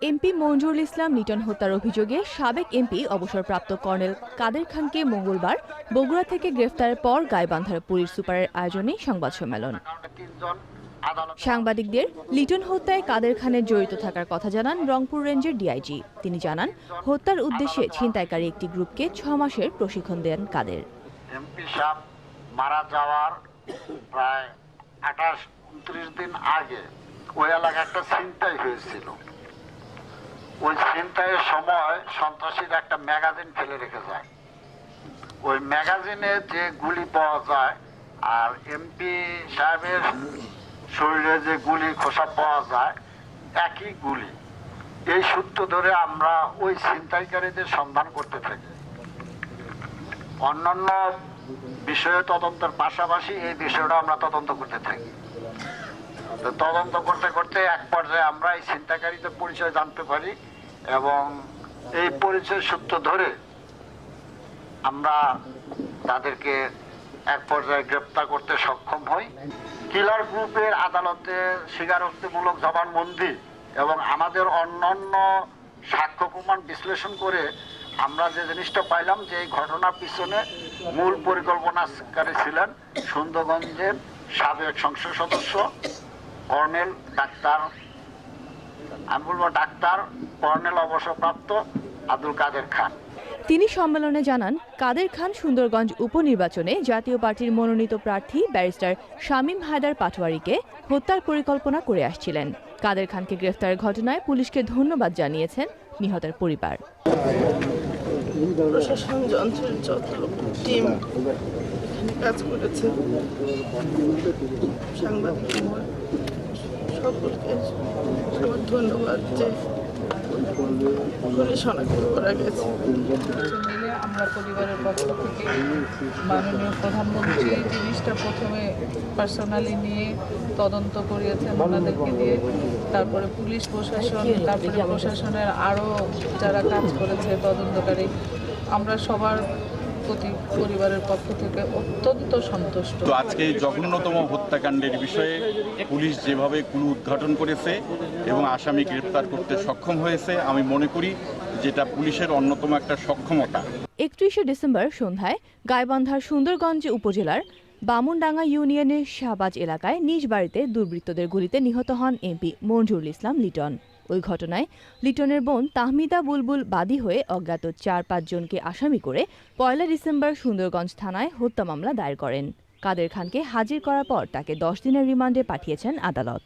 MP Manjurul ইসলাম লিটন হত্যার অভিযোগে সাবেক এমপি অবসরপ্রাপ্ত কর্নেল কাদের খানকে মঙ্গলবার বগুড়া থেকে গ্রেফতারের পর গাইবান্ধার পুলিশ সুপারের আয়োজনে সংবাদ সম্মেলন। সাংবাদিকদের, লিটন হত্যায় কাদের খানের জড়িত থাকার কথা জানান রংপুর রেঞ্জের ডিআইজি। তিনি জানান, হত্যার উদ্দেশ্যে ছিনতাইকারী একটি গ্রুপকে ছ মাসের প্রশিক্ষণ দেন কাদের। এমপি মারা যাওয়ার প্রায় আঠাশ, উনত্রিশ দিন আগে ওই একটা ছিনতাই হয়েছিল। ওই ছিনতাইয়ের সময় সন্ত্রাসীর একটা ম্যাগাজিন ফেলে রেখে যায়। ওই ম্যাগাজিনে যে গুলি পাওয়া যায়, আর এমপি সাহেবের শরীরে যে গুলি খোসা পাওয়া যায়, একই গুলি। এই সূত্র ধরে আমরা ওই ছিনতাইকারীদের সন্ধান করতে থাকি। অন্যান্য বিষয়ে তদন্তের পাশাপাশি এই বিষয়টা আমরা তদন্ত করতে থাকি। তো তদন্ত করতে করতে এক পর্যায়ে আমরা এই ছিনতাকারীদের পরিচয় জানতে পারি এবং এই পরিচয় সূত্র ধরে আমরা তাদেরকে এক পর্যায়ে গ্রেপ্তার করতে সক্ষম হই। কিলার গ্রুপের আদালতে স্বীকারোক্তিমূলক জবানবন্দি এবং আমাদের অন্যান্য সাক্ষ্য প্রমাণ বিশ্লেষণ করে আমরা যে জিনিসটা পাইলাম যে এই ঘটনার পিছনে মূল পরিকল্পনাকারী ছিলেন সুন্দরগঞ্জের সাবেক সংসদ সদস্য কর্নেল ডাক্তার আমি বলব ডাক্তার কর্নেল অবসরপ্রাপ্ত আব্দুল কাদের খান। তিনি সম্মেলনে জানান কাদের খান সুন্দরগঞ্জ উপনির্বাচনে জাতীয় পার্টির মনোনীত প্রার্থী ব্যারিস্টার শামীম হায়দার পাটোয়ারিকে হত্যার পরিকল্পনা করে আসছিলেন। কাদের খানকে গ্রেফতারের ঘটনায় পুলিশকে ধন্যবাদ জানিয়েছেন নিহতের পরিবার। প্রশাসন যন্ত্রের যত টিম কাজ করেছে সাংবাদিক মহল, আমরা পরিবারের পক্ষ থেকে মাননীয় প্রধানমন্ত্রী জিনিসটা প্রথমে পার্সোনালি নিয়ে তদন্ত করিয়েছেন ওনাদেরকে দিয়ে। তারপরে পুলিশ প্রশাসন, তারপরে প্রশাসনের আরও যারা কাজ করেছে তদন্তকারী, আমরা সবার প্রতি পরিবারের পক্ষ থেকে অত্যন্ত সন্তুষ্ট। তো আজকে জঘন্যতম হত্যাকাণ্ডের বিষয়ে পুলিশ যেভাবে কুলু উদ্ঘাটন করেছে এবং আসামি গ্রেপ্তার করতে সক্ষম হয়েছে আমি মনে করি যেটা পুলিশের অন্যতম একটা সক্ষমতা। একত্রিশে ডিসেম্বর সন্ধ্যায় গাইবান্ধার সুন্দরগঞ্জ উপজেলার বামুনডাঙ্গা ইউনিয়নের শাহবাজ এলাকায় নিজ বাড়িতে দুর্বৃত্তদের গুলিতে নিহত হন এমপি মঞ্জুরুল ইসলাম লিটন। ওই ঘটনায় লিটনের বোন তাহমিদা বুলবুল বাদী হয়ে অজ্ঞাত চার পাঁচজনকে আসামি করে পয়লা ডিসেম্বর সুন্দরগঞ্জ থানায় হত্যা মামলা দায়ের করেন। কাদের খানকে হাজির করার পর তাকে দশ দিনের রিমান্ডে পাঠিয়েছেন আদালত।